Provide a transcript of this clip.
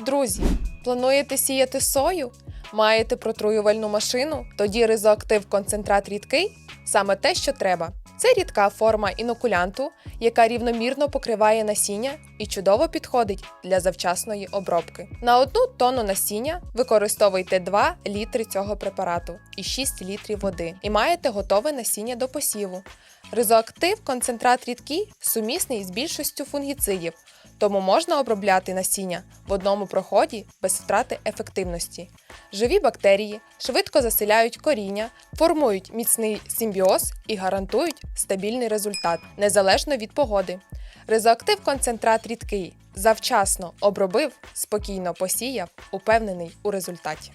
Друзі, плануєте сіяти сою? Маєте протруювальну машину? Тоді ризоактив концентрат рідкий саме те, що треба. Це рідка форма інокулянту, яка рівномірно покриває насіння і чудово підходить для завчасної обробки. На одну тонну насіння використовуйте 2 літри цього препарату і 6 літрів води, і маєте готове насіння до посіву. Ризоактив концентрат рідкий сумісний з більшістю фунгіцидів, тому можна обробляти насіння в одному проході без втрати ефективності. Живі бактерії швидко заселяють коріння, формують міцний симбіоз і гарантують стабільний результат незалежно від погоди. Резоактив концентрат рідкий. Завчасно обробив, спокійно посіяв, упевнений у результаті.